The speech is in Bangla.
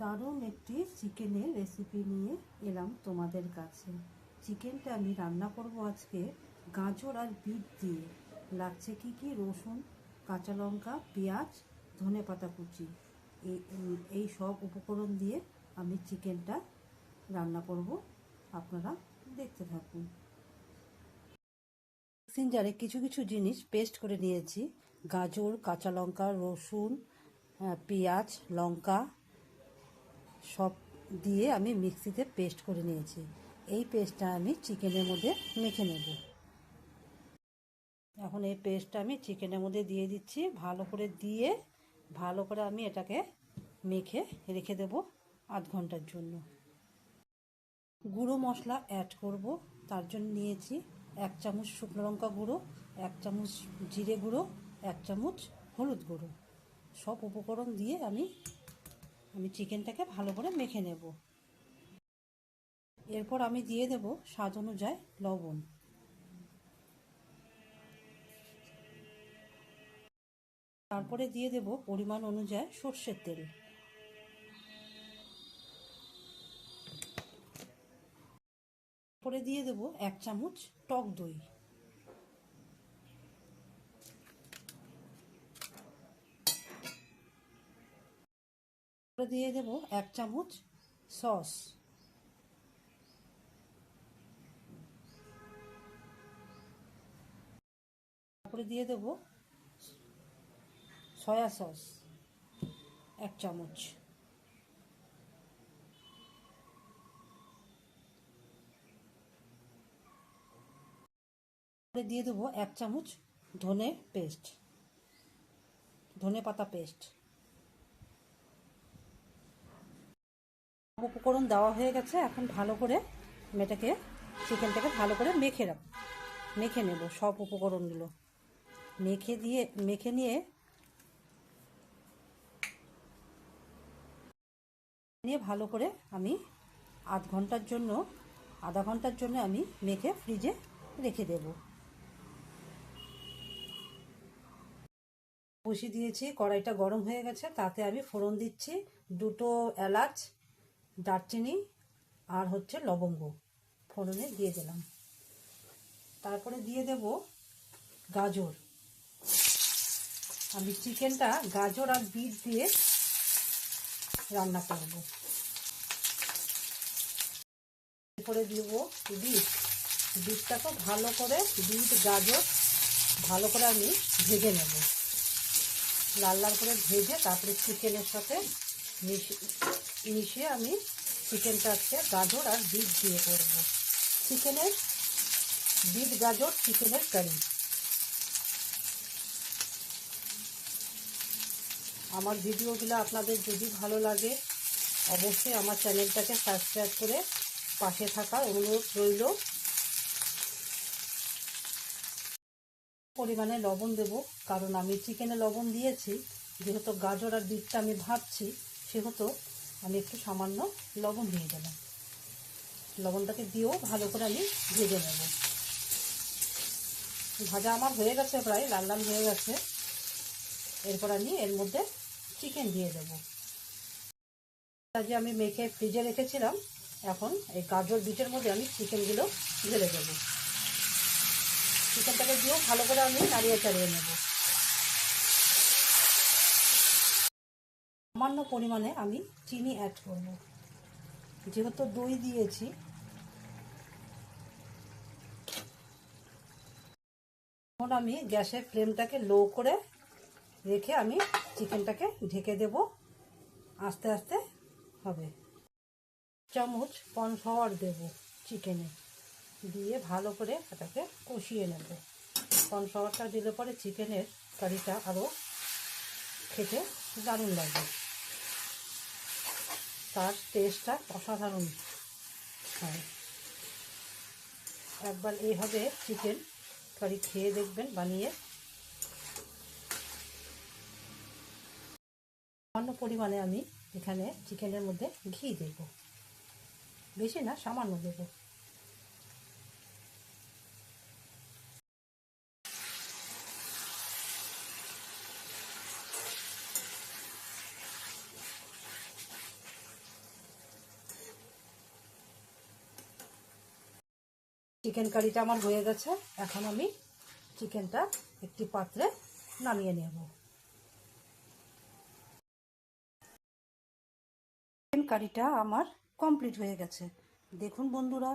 দারুণ একটি চিকেনের রেসিপি নিয়ে এলাম তোমাদের কাছে। চিকেনটা আমি রান্না করব আজকে গাজর আর বিট দিয়ে। লাগছে কি কি? রসুন, কাঁচা লঙ্কা, পেঁয়াজ, ধনে পাতা কুচি। এই সব উপকরণ দিয়ে আমি চিকেনটা রান্না করব। আপনারা দেখতে থাকুন। মিক্সিং জারে কিছু কিছু জিনিস পেস্ট করে নিয়েছি। গাজর, কাঁচা লঙ্কা, রসুন পেঁয়াজ, লঙ্কা সব দিয়ে আমি মিক্সিতে পেস্ট করে নিয়েছি। এই পেস্টটা আমি চিকেনের মধ্যে মেখে নেব। এখন এই পেস্টটা আমি চিকেনের মধ্যে দিয়ে দিচ্ছি। ভালো করে দিয়ে, ভালো করে আমি এটাকে মেখে রেখে দেব আধ ঘণ্টার জন্য। গুঁড়ো মশলা অ্যাড করব। তার জন্য নিয়েছি এক চামচ শুকনো লঙ্কা গুঁড়ো, এক চামচ জিরে গুঁড়ো, এক চামচ হলুদ গুঁড়ো। সব উপকরণ দিয়ে আমি আমি চিকেনটাকে ভালো করে মেখে নেব। এরপর আমি দিয়ে দেব স্বাদ অনুযায়ী লবণ। তারপরে দিয়ে দেব পরিমাণ অনুযায়ী সর্ষের তেল। পরে দিয়ে দেব এক চামচ টক দই। দিয়ে দেব এক চামচ সস। তারপরে দিয়ে দেব সয়া সস, এক চামচ। দিয়ে দেবো এক চামচ ধনে পেস্ট, ধনে পাতা পেস্ট। উপকরণ দেওয়া হয়ে গেছে, এখন ভালো করে মেয়েটাকে চিকেনটাকে ভালো করে মেখে রাখ, মেখে নেব সব উপকরণগুলো। মেখে দিয়ে, মেখে নিয়ে নিয়ে ভালো করে আমি আধ ঘণ্টার জন্য, আধা ঘণ্টার জন্য আমি মেখে ফ্রিজে রেখে দেব। বসিয়ে দিয়েছি, কড়াইটা গরম হয়ে গেছে, তাতে আমি ফোড়ন দিচ্ছি, দুটো এলাচ দারচিনি আর হচ্ছে লবঙ্গ ফোড়নে দিয়ে দিলাম। তারপরে দিয়ে দেব গাজর। আমি চিকেনটা গাজর আর বিট দিয়ে রান্না করব। এরপরে দিব বিট। বিটটাকে ভালো করে বিট, গাজর ভালো করে আমি ভেজে নেব। লাল লাল করে ভেজে তারপরে চিকেনের সাথে মিশিয়ে আমি চিকেনটা আজকে গাজর আর বিট দিয়ে করব। চিকেনের বিট, গাজর, চিকেনের কারি। আমার ভিডিওগুলো আপনাদের যদি ভালো লাগে, অবশ্যই আমার চ্যানেলটাকে সাবস্ক্রাইব করে পাশে থাকা অনুরোধ রইল। পরিমাণে লবণ দেব, কারণ আমি চিকেনে লবণ দিয়েছি। যেহেতু গাজর আর বিটটা আমি ভাবছি, সেহেতু আমি একটু সামান্য লবণ দিয়ে দিলাম লবণটাকে দিয়েও ভালো করে আমি ভেজে নেব। ভাজা আমার হয়ে গেছে প্রায় লাল লাল হয়ে গেছে। এরপর আমি এর মধ্যে চিকেন দিয়ে দেবো। যে আমি মেখে ফ্রিজে রেখেছিলাম, এখন এই গাজর বিটের মধ্যে আমি চিকেনগুলো ঢেলে দেবো। চিকেনটাকে দিয়েও ভালো করে আমি নাড়িয়ে চাড়িয়ে নেব। সামান্য পরিমাণে আমি চিনি অ্যাড করব। যেহেতু দই দিয়েছি। এখন আমি গ্যাসের ফ্লেমটাকে লো করে রেখে আমি চিকেনটাকে ঢেকে দেব। আস্তে আস্তে হবে। চামচ কর্নফ্লাওয়ার দেব চিকেনে। দিয়ে ভালো করে এটাকে কষিয়ে নেব। কর্নফ্লাওয়ারটা দিলে পরে চিকেনের কারিটা আরও খেতে দারুণ লাগবে। তার টেস্টটা অসাধারণ। হয়। একবার এইভাবে চিকেন কারি খেয়ে দেখবেন বানিয়ে। সামান্য পরিমাণে আমি এখানে চিকেনের মধ্যে ঘি দেব। বেশি না, সামান্য দেব। চিকেন কারিটা আমার হয়ে গেছে। এখন আমি চিকেনটা একটি পাত্রে নামিয়ে নেব। চিকেন কারিটা আমার কমপ্লিট হয়ে গেছে। দেখুন বন্ধুরা